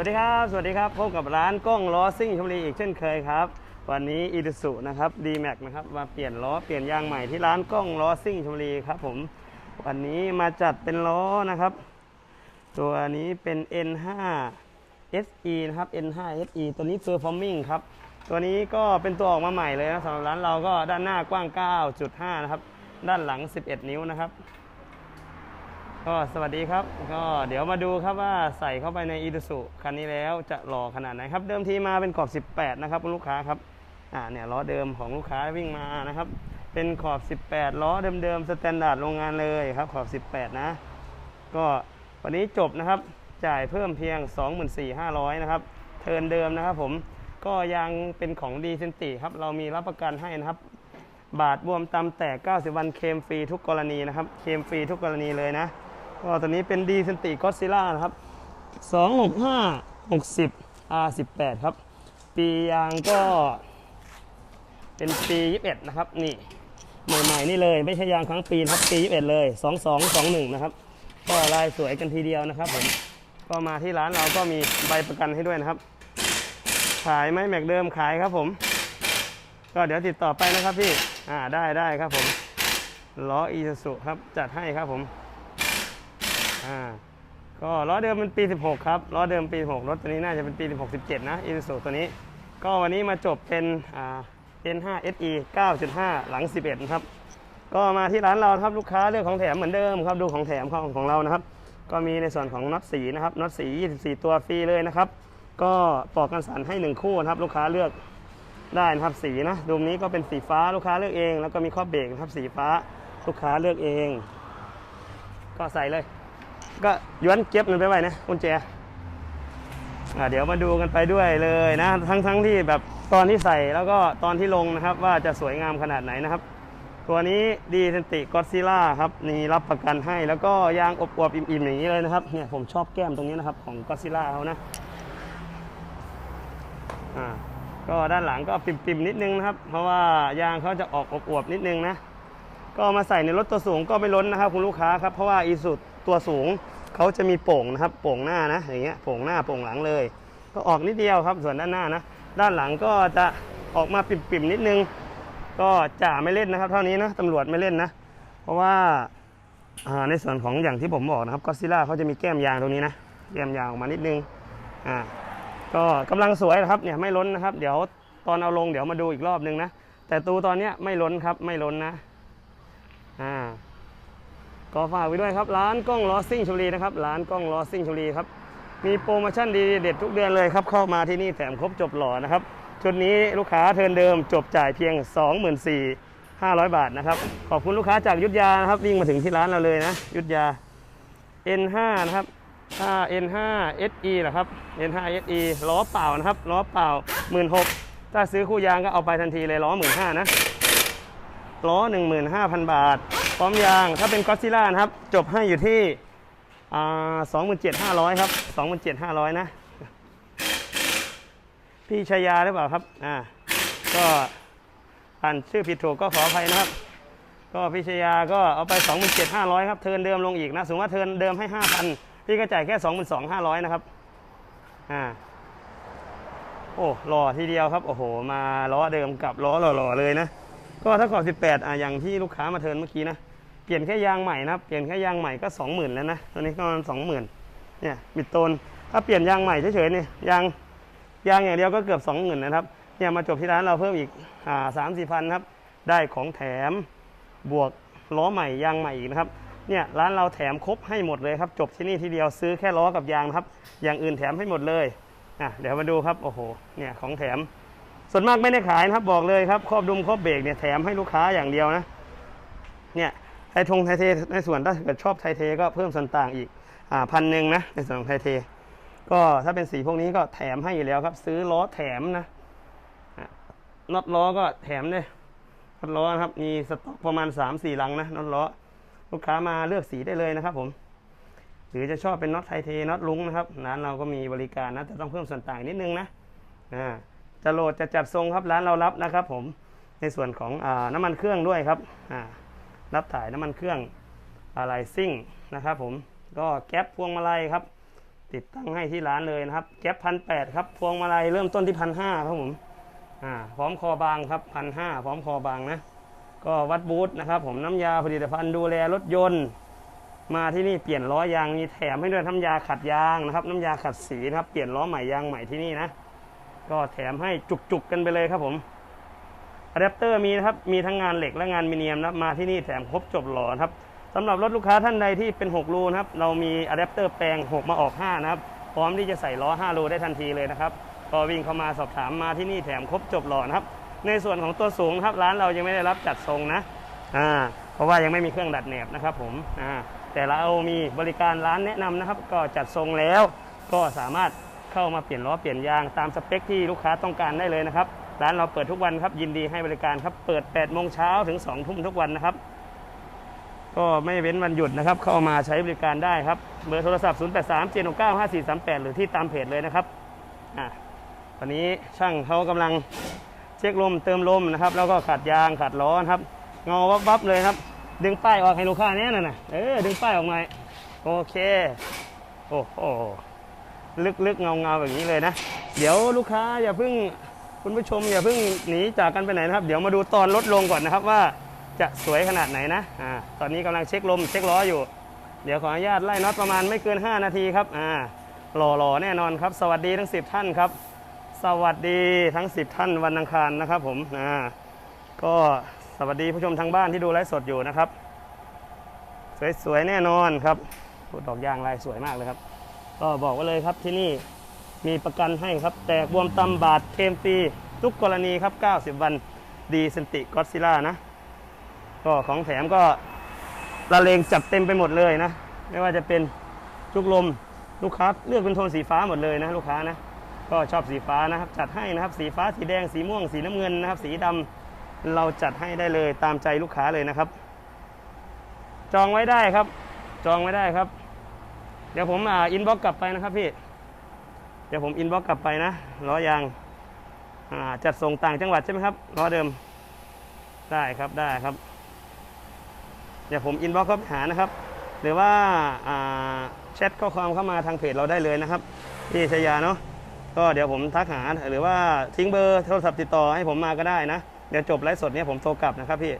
วัสดีครับ สวัสดีครับพบกับร้านกล้องล้อซิ่งชลบุรีอีกเช่นเคยครับ วันนี้อีดสุนะครับ d m a x นะครับมาเปลี่ยนล้อเปลี่ยนยางใหม่ที่ร้านกล้องล้อซิ่งชลบุรีครับผมวันนี้มาจัดเป็นล้อนะครับ ตัวนี้เป็น N5 SE นะครับ N5 SE ตัวนี้ Performing ครับตัวนี้ก็เป็นตัวออกมาใหม่เลยนะสำหรับร้านเราก็ด้านหน้ากว้าง 9.5 นะครับ ด้านหลัง 11 นิ้วนะครับ ก็สวัสดีครับ ก็เดี๋ยวมาดูครับว่าใส่เข้าไปในอี u สุคันนี้แล้วจะหล่อขนาดไหนครับ เดิมทีมาเป็นขอบ 18 นะครับคุณลูกค้าครับอ่าเนี่ยล้อเดิมของลูกค้าวิ่งมานะครับ เป็นขอบ 18 ล้อเดิมๆสแตนดาร์ดโรงงานเลยครับขอบ 18 นะ ก็วันนี้จบนะครับจ่ายเพิ่มเพียง 24,500 นะครับ เทินเดิมนะครับผมก็ยังเป็นของดีเซนติครับ เรามีรับประกันให้นะครับ บาทบวมตำแตก 90 วันเคมฟรีทุกกรณีนะครับ เคมฟรีทุกกรณีเลยนะ ก็ตัวนี้เป็นดีเซนติก็ซิล่านะครับ 265 60 R18 ครับ ปียางก็เป็นปี 21 นะครับ นี่ ใหม่ๆนี่เลย ไม่ใช่ยางครั้งปีนะครับ ปี 21 เลย 2221 นะครับ ก็ลายสวยกันทีเดียวนะครับผมก็มาที่ร้านเราก็มีใบประกันให้ด้วยนะครับ ขายไหมแม็กเดิมขายครับผม ก็เดี๋ยวติดต่อไปนะครับพี่ อ่าได้ได้ครับผมล้ออีซูซุครับ จัดให้ครับผม อ่าก็ล้อเดิมเป็นปี 16 ครับล้อเดิมปี 16 รถตัวนี้น่าจะเป็นปี 16 17 นะอีซูซุตัวนี้ ก็วันนี้มาจบเป็นอ่า N5 SE 9.5 หลัง 11 นะครับ ก็มาที่ร้านเราครับลูกค้าเลือกของแถมเหมือนเดิมครับดูของแถมของของเรานะครับ ก็มีในส่วนของน็อตสีนะครับน็อตสี 24 ตัวฟรีเลยนะครับ ก็ปลอกกันสันให้ 1 คู่นะครับ ลูกค้าเลือกได้นะครับสีนะดูมนี้ก็เป็นสีฟ้าลูกค้าเลือกเอง แล้วก็มีข้อเบรกนะครับสีฟ้าลูกค้าเลือกเอง ก็ใส่เลย ก็ย้วนเก็บมันไปไว้นะกุญแจอะเดี๋ยวมาดูกันไปด้วยเลยนะ ทั้งทั้งที่แบบตอนที่ใส่แล้วก็ตอนที่ลงนะครับ ว่าจะสวยงามขนาดไหนนะครับ ตัวนี้ดีเซนติกอซิล่าครับนี่รับประกันให้แล้วก็ยางอบอวบอิ่มๆอย่างนี้เลยนะครับเนี่ยผมชอบแก้มตรงนี้นะครับของกอซิล่าเขานะอ่าก็ด้านหลังก็ปิ่มๆนิดนึงนะครับ เพราะว่ายางเขาจะออกอวบนิดนึงนะก็มาใส่ในรถตัวสูงก็ไม่ล้นนะครับ คุณลูกค้าครับเพราะว่าอีสุด ตัวสูงเขาจะมีโป่งนะครับโป่งหน้านะอย่างเงี้ยโป่งหน้าโป่งหลังเลย ก็ออกนิดเดียวครับส่วนด้านหน้านะด้านหลังก็จะออกมาปิ่มๆนิดนึง ก็จ่าไม่เล่นนะครับ เท่านี้นะตำรวจไม่เล่นนะ เพราะว่าในส่วนของอย่างที่ผมบอกนะครับก็ซิล่าเขาจะมีแก้มยางตรงนี้นะแก้มยางออกมานิดนึงอ่าก็กำลังสวยนะครับเนี่ยไม่ล้นนะครับ เดี๋ยวตอนเอาลงเดี๋ยวมาดูอีกรอบนึงนะแต่ตูตอนเนี้ยไม่ล้นครับไม่ล้นนะอ่า ก็ฝากไว้ด้วยครับร้านกล้องลอซิ่งชลีนะครับร้านกล้องลอซิ่งชลีครับมีโปรโมชั่นดีเด็ดทุกเดือนเลยครับเข้ามาที่นี่แถมครบจบหล่อนะครับชุดนี้ลูกค้าเทินเดิมจบจ่ายเพียง 24,500 บาทนะครับขอบคุณลูกค้าจากยุทธยานะครับวิ่งมาถึงที่ร้านเราเลยนะยุทธยา N5 นะครับถ้า N5 SE เหรอครับ N5 SE ล้อเปล่านะครับล้อเปล่า 16,000ถ้าซื้อคู่ยางก็เอาไปทันทีเลยล้อ 15,000นะล้อ 15,000 บาท พร้อมยางถ้าเป็นก็ซิล่านะครับ จบให้อยู่ที่สองหมื่นเจ็ดห้า27,500ครับ27,500นเจ็ดห้าร้อยนะ พี่ชายาหรือเปล่าครับอ่าก็อ่านชื่อผิดถูกก็ขออภัยนะครับก็พิชยาก็เอาไป 27,500 ครับเทินเดิมลงอีกนะ สมมติว่าเทินเดิมให้ 5,000 พี่ก็จ่ายแค่ 22,500 นะครับ อ่า โอ้หล่อทีเดียวครับ โอ้โห มาล้อเดิมกับล้อหล่อๆเลยนะ ก็ถ้าขอบ 18 อะอย่างที่ลูกค้ามาเทินเมื่อกี้นะ เปลี่ยนแค่ยางใหม่นะครับเปลี่ยนแค่ยางใหม่ก็20,000แล้วนะตัวนี้ก็ประมาณ20,000เนี่ยบิดโตนถ้าเปลี่ยนยางใหม่เฉยๆนี่ยางยางอย่างเดียวก็เกือบ20,000นนะครับเนี่ยมาจบที่ร้านเราเพิ่มอีกอ่า3 4พันครับได้ของแถมบวกล้อใหม่ยางใหม่อีกนะครับเนี่ยร้านเราแถมครบให้หมดเลยครับจบที่นี่ทีเดียวซื้อแค่ล้อกับยางนะครับอย่างอื่นแถมให้หมดเลยอะเดี๋ยวมาดูครับโอ้โหเนี่ยของแถม ส่วนมากไม่ได้ขายนะครับบอกเลยครับครอบดุมครอบเบรกเนี่ยแถมให้ลูกค้าอย่างเดียวนะเนี่ย ยทงไทยเทในส่วนถ้าเกิดชอบไทยเทก็เพิ่มส่วนต่างอีกอ่าพันหนึ่งนะในส่วนของไทยเท ก็ถ้าเป็นสีพวกนี้ก็แถมให้อยู่แล้วครับ ซื้อล้อแถมนะน็อตล้อก็แถมเลยน็อตล้อนะครับ มีสต็อกประมาณ3 4ลังนะน็อตล้อ ลูกค้ามาเลือกสีได้เลยนะครับผม หรือจะชอบเป็นน็อตไทเทน็อตลุงนะครับร้านเราก็มีบริการนะแต่ต้องเพิ่มส่วนต่างนิดนึงนะอ่าจะโหลดจะจัดทรงครับร้านเรารับนะครับ ผมในส่วนของอน้ำมันเครื่องด้วยครับอ่า รับถ่ายน้ำมันเครื่องอะไรซิ่งนะครับผมก็แก๊ปพวงมาลัยครับ ติดตั้งให้ที่ร้านเลยนะครับ แก๊ปพันแปดครับ พวงมาลัยเริ่มต้นที่พันห้าครับผมอ่าพร้อมคอบางครับพันห้าพร้อมคอบางนะ ก็วัดบูธนะครับผมน้ำยาผลิตภัณฑ์ดูแลรถยนต์ มาที่นี่เปลี่ยนล้อยางมีแถมให้ด้วยน้ำยาขัดยางนะครับ น้ำยาขัดสีนะครับ เปลี่ยนล้อใหม่ยางใหม่ที่นี่นะ ก็แถมให้จุกๆกันไปเลยครับผม อะแดปเตอร์มีนะครับ มีทั้งงานเหล็กและงานมิเนียมนะครับ มาที่นี่แถมครบจบหล่อครับสำหรับรถลูกค้าท่านใดที่เป็น 6 รูนะครับ เรามีอะแดปเตอร์แปลง 6 มาออก 5 นะครับ พร้อมที่จะใส่ล้อ 5 รูได้ทันทีเลยนะครับ ก็วิ่งเข้ามาสอบถามมาที่นี่แถมครบจบหล่อนะครับ ในส่วนของตัวสูงครับร้านเรายังไม่ได้รับจัดทรงนะ อ่า เพราะว่ายังไม่มีเครื่องดัดแหนบนะครับผม อ่า แต่เรามีบริการร้านแนะนำนะครับ ก็จัดทรงแล้ว ก็สามารถเข้ามาเปลี่ยนล้อเปลี่ยนยางตามสเปคที่ลูกค้าต้องการได้เลยนะครับ ร้านเราเปิดทุกวันครับยินดีให้บริการครับ เปิด8โมงเช้าถึง2ทุ่มทุกวันนะครับ ก็ไม่เว้นวันหยุดนะครับ เข้ามาใช้บริการได้ครับ เบอร์โทรศัพท์ 0 8 3 7 6 9 5 4 3 8 หรือที่ตามเพจเลยนะครับอะวันนี้ช่างเขากำลังเช็คลมเติมลมนะครับ แล้วก็ขัดยางขัดล้อนครับเงาวับวับเลยครับ ดึงป้ายออกให้ลูกค้าเนี้ยน่ะนะเออดึงป้ายออกหน่อยโอเค โอ้โหลึกๆเงาๆแบบนี้เลยนะ เดี๋ยวลูกค้าอย่าเพิ่ง คุณผู้ชมอย่าเพิ่งหนีจากกันไปไหนนะครับ เดี๋ยวมาดูตอนลดลงก่อนนะครับว่าจะสวยขนาดไหนนะอ่าตอนนี้กำลังเช็คลมเช็คล้ออยู่ เดี๋ยวขออนุญาตไล่น็อตประมาณไม่เกิน 5 นาทีครับอ่าหล่อๆแน่นอนครับ สวัสดีทั้ง 10 ท่านครับ สวัสดีทั้ง 10 ท่านวันอังคารนะครับผมอ่าก็สวัสดีผู้ชมทางบ้านที่ดูไลฟ์สดอยู่นะครับ สวยๆแน่นอนครับดดอกยางลายสวยมากเลยครับ ก็บอกไว้เลยครับที่นี่ มีประกันให้ครับ แตกบวมตำบาดเคมฟรีทุกกรณีครับ 90 วันดีเซนติกอดซิล่านะ ก็ของแถมก็ละเลงจัดเต็มไปหมดเลยนะ ไม่ว่าจะเป็นลูกลมลูกค้าเลือกเป็นโทนสีฟ้าหมดเลยนะลูกค้านะ ก็ชอบสีฟ้านะครับ จัดให้นะครับ สีฟ้าสีแดงสีม่วงสีน้ำเงินนะครับ สีดำเราจัดให้ได้เลยตามใจลูกค้าเลยนะครับ จองไว้ได้ครับ จองไว้ได้ครับ เดี๋ยวผมอ่าอินบ็อกกลับไปนะครับพี่ เดี๋ยวผมอินบ็อกกลับไปนะล้อยางจัดส่งต่างจังหวัดใช่ไหมครับล้อเดิม ได้ครับได้ครับ เดี๋ยวผมอินบ็อกเข้าไปหานะครับ หรือว่าาแชทข้อความเข้ามาทางเพจเราได้เลยนะครับพี่ชยาเนาะก็เดี๋ยวผมทักหาหรือว่าทิ้งเบอร์โทรศัพท์ติดต่อให้ผมมาก็ได้นะ เดี๋ยวจบไลฟ์สดเนี้ยผมโทรกลับนะครับพี่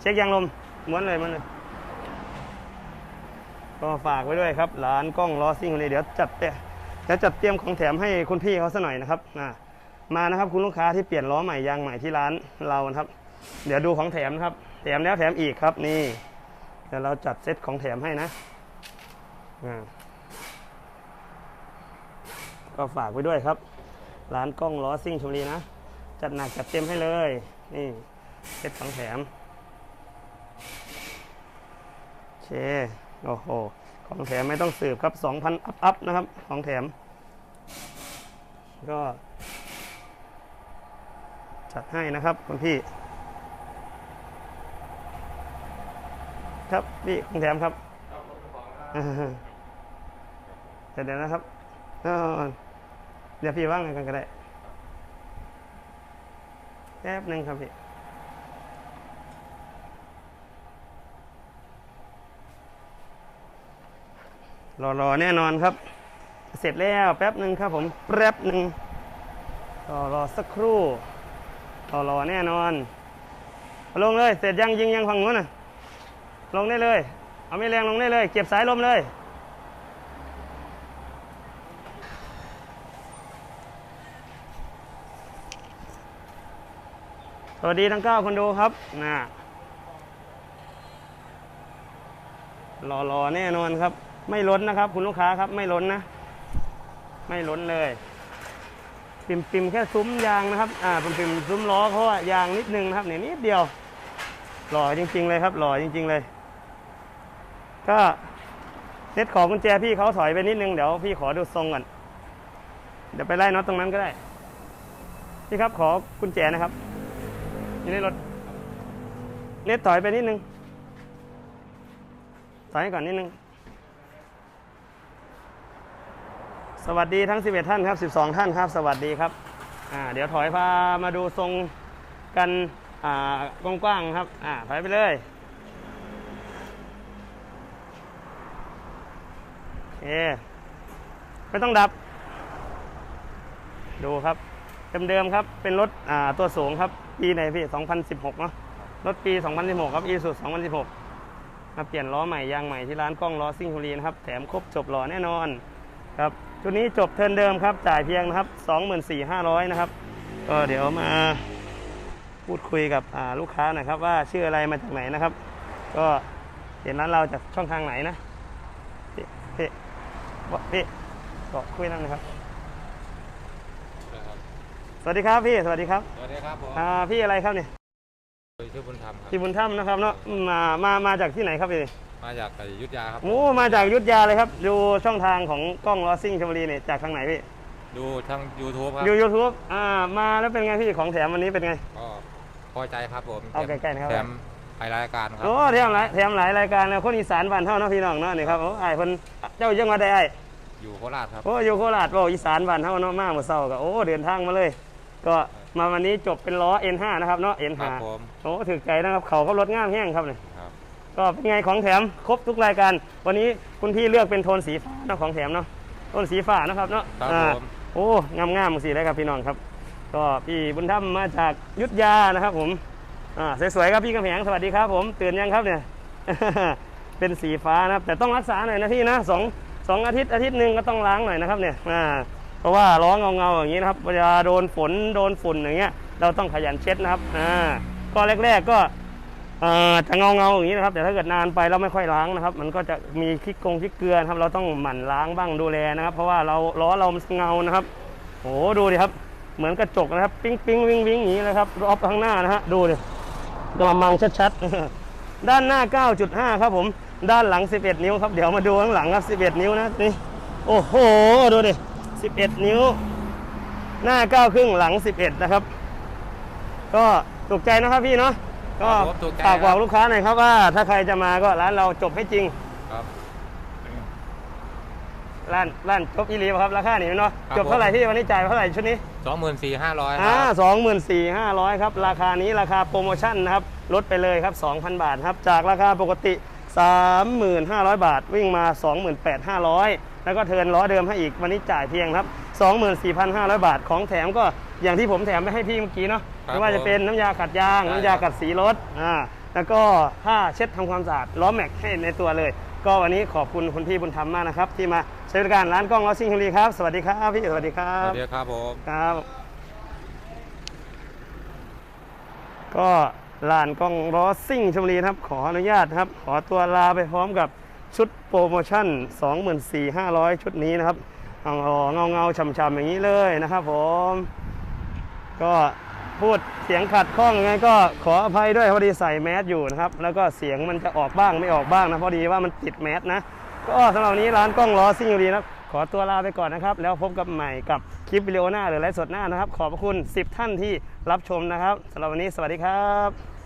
เช็คยางลมม้วนเลยม้วนเลย ก็ฝากไว้ด้วยครับร้านกล้องล้อซิ่งคนนี้เดี๋ยวจัดเตะเดี๋ยวจัดเตรียมของแถมให้คุณพี่เขาสักหน่อยนะครับมานะครับคุณลูกค้าที่เปลี่ยนล้อใหม่ยางใหม่ที่ร้านเรานะครับ เดี๋ยวดูของแถมนะครับ แถมแล้วแถมอีกครับนี่เดี๋ยวเราจัดเซตของแถมให้นะก็ฝากไว้ด้วยครับ ร้านกล้องล้อซิ่งชลีนะ จัดหนักจัดเต็มให้เลย นี่เซตของแถมโอเค โอ้โห ของแถมไม่ต้องสืบครับ 2,000 อัพอัพนะครับ ของแถม ก็ จัดให้นะครับคุณพี่ ครับ พี่ของแถมครับอ่าเดี๋ยวเดี๋ยวนะครับอ่าเดี๋ยวพี่ว่างไงกันก็ได้แป๊บหนึ่งครับพี่ รอๆแน่นอนครับ เสร็จแล้วแป๊บหนึ่งครับผมแป๊บหนึ่งรอรอสักครู่รอรอแน่นอน ลงเลยเสร็จยังยิงยังฝั่งนู้นน่ะลงได้เลย เอาไม่แรงลงได้เลย เก็บสายลมเลยสวัสดีทั้งเก้าคนดูครับนะรอรอแน่นอนครับ ไม่ล้นนะครับ คุณลูกค้าครับไม่ล้นนะ ไม่ล้นเลย ปิมปิมแค่ซุ้มยางนะครับ อ่าปิมปิมซุ้มล้อเขาอะยางนิดนึงนะครับเนี่ยนิดเดียว หล่อจริง ๆ เลยครับ หล่อจริง ๆ เลย ก็เน็ตของกุญแจพี่เขาถอยไปนิดนึงเดี๋ยวพี่ขอดูทรงก่อนเดี๋ยวไปไล่น็อตตรงนั้นก็ได้พี่ครับขอกุญแจนะครับ อยู่ในรถ เน็ตถอยไปนิดนึงถอยให้ก่อนนิดนึง สวัสดีทั้ง 11 ท่านครับ 12 ท่านครับ สวัสดีครับอ่าเดี๋ยวถอยพามาดูทรงกันอ่ากว้างๆครับอ่าถอยไปเลยโอไม่ต้องดับ ดูครับ เดิมๆครับ เป็นรถอ่าตัวสูงครับ ปีไหนพี่ 2016 เนาะรถปี 2016 ครับอีสุด2016มาเปลี่ยนล้อใหม่ยางใหม่ที่ร้านกล้องล้อซิ่งทุรีนะครับ แถมครบจบหล่อแน่นอนครับ ชุดนี้จบเทิร์นเดิมครับ จ่ายเพียงนะครับ 24,500 นะครับ ก็เดี๋ยวมาพูดคุยกับอ่าลูกค้าหน่อยครับ ว่าชื่ออะไรมาจากไหนนะครับ ก็เห็นร้านเราจากช่องทางไหนนะพี่พี่บอกพี่ก็คุยนั่นนะครับ สวัสดีครับพี่ สวัสดีครับสวัสดีครับผมอ่าพี่อะไรครับเนี่ยชื่อบุญธรรมครับพี่บุญถ้ำนะครับเนาะมามามาจากที่ไหนครับพี่ มาจากอยุธยาครับ โอ้มาจากอยุทธยาเลยครับ ดูช่องทางของกล้องลอซิ่งชมบุรีเนี่ยจากทางไหนพี่ดูทาง YouTube ครับยูยูทูบอ่ามาแล้วเป็นไงพี่ของแถมวันนี้เป็นไง ก็พอใจครับผมเอาใกล้ๆนะครับ แถมไปรายการครับโอ้แถมหลายแถมหลายรายการนะคนอีสานบ้านเฮาเนาะพี่น้องเนาะนี่ครับโอ้ไอ้ายเพิ่นเจ้ายังมาได้ไอ้ายอยู่โคราชครับ โอ้อยู่โคราชบ่อีสานบ้านเฮาเนาะมาเมื่อเช้าก็โอ้เดินทางมาเลย ก็มาวันนี้จบเป็นล้อ N5 นะครับเนาะครั N5 บผม โอ้ถึกใจนะครับเขาก็รถงามแห้งครับเนี่ยครับ ก็เป็นไงของแถมครบทุกรายการ วันนี้คุณพี่เลือกเป็นโทนสีฟ้าเนาะของแถมเนาะโทนสีฟ้านะครับเนาะครับอ่าผม โอ้งามงามๆสีเลยครับพี่น้องครับ ก็พี่บุญธรรมมาจากยุทธยานะครับผมอ่าสวยๆครับพี่กำแพงสวัสดีครับ ผมตื่นยังครับเนี่ย เป็นสีฟ้านะครับ แต่ต้องรักษาหน่อยนะพี่นะสองสองอาทิตย์อาทิตย์หนึ่งก็ต้องล้างหน่อยนะครับเนี่ยอ่าเพราะว่าร้องเงาๆอย่างนี้นะครับเวลาโดนฝนโดนฝุ่นอย่างเงี้ยเราต้องขยันเช็ดนะครับอ่าก็แรก ๆ ก็เอ่อ จะเงาเงาๆอย่างนี้นะครับ แต่ถ้าเกิดนานไปเราไม่ค่อยล้างนะครับ มันก็จะมีคลิกกงคลิกเกลือนะครับเราต้องหมั่นล้างบ้างดูแลนะครับ เพราะว่าเราล้อเราเงานะครับโอ้ดูดิครับ เหมือนกระจกนะครับ ปิ้งปิ้งวิ่งวิ่งอย่างนี้เลยครับรอบข้างหน้านะฮะดูดิกระมังชัดๆด้านหน้า 9.5 ครับผม ด้านหลัง 11 นิ้วครับเดี๋ยวมาดูข้างหลังครับ 11 นิ้วนะนี่โอ้โหดูดิ11 นิ้ว หน้า9ครึ่งหลัง 11 นะครับ ก็ถูกใจนะครับพี่เนาะ ก็ครับผมถูกใจฝากบอกครับ ลูกค้าหน่อยครับว่า ถ้าใครจะมาก็ร้านเราจบให้จริง ครับ ร้านร้านจบอีหลีบ่ครับราคานี่เนาะครับ จบเท่าไหร่ผมพี่วันนี้จ่ายไปเท่าไหร่ชุดนี้สองหมื่นสี่ห้าร้อยคอ่ารับสองหมื่นสี่ห้าร้อยครับ ราคานี้ราคาโปรโมชั่นนะครับลดไปเลยครับ 2,000 บาทครับ จากราคาปกติ 3,500บาท วิ่งมา 28,500 แล้วก็เทิร์นล้อเดิมให้อีกวันนี้จ่ายเพียงครับ 24,500 บาท ของแถมก็อย่างที่ผมแถมไปให้พี่เมื่อกี้เนาะครับไม่ว่าจะเป็นน้ำยาขัดยาง ใช่ น้ำยาขัดสีรถอ่าแล้วก็ผ้าเช็ดทำความสะอาดล้อแม็กให้ในตัวเลย ก็วันนี้ขอบคุณคุณพี่บุญธรรมมากนะครับ ที่มาใช้บริการร้านกล้องล้อซิ่งคุรีครับ สวัสดีครับพี่สวัสดีครัสบวัสดีครับผม ครับ ก็ลานกล้องล้อซิ่งชมบุรีนะครับ ขออนุญาตนะครับ ขอตัวลาไปพร้อมกับชุดโปรโมชั่น 24,500 ชุดนี้นะครับ เอาเงาเงาๆช่ำๆอย่างนี้เลยนะครับผม ก็พูดเสียงขัดข้องยังไงก็ขออภัยด้วยพอดีใส่แมสอยู่นะครับ แล้วก็เสียงมันจะออกบ้างไม่ออกบ้างนะพอดีว่ามันติดแมสนะ ก็สำหรับนี้ร้านกล้องล้อซิ่งอยู่ดีนะขอตัวลาไปก่อนนะครับ แล้วพบกับใหม่กับคลิปวิดีโอหน้าหรือไลฟ์สดหน้านะครับ ขอบพระคุณ 10 ท่านที่รับชมนะครับสำหรับวันนี้สวัสดีครับ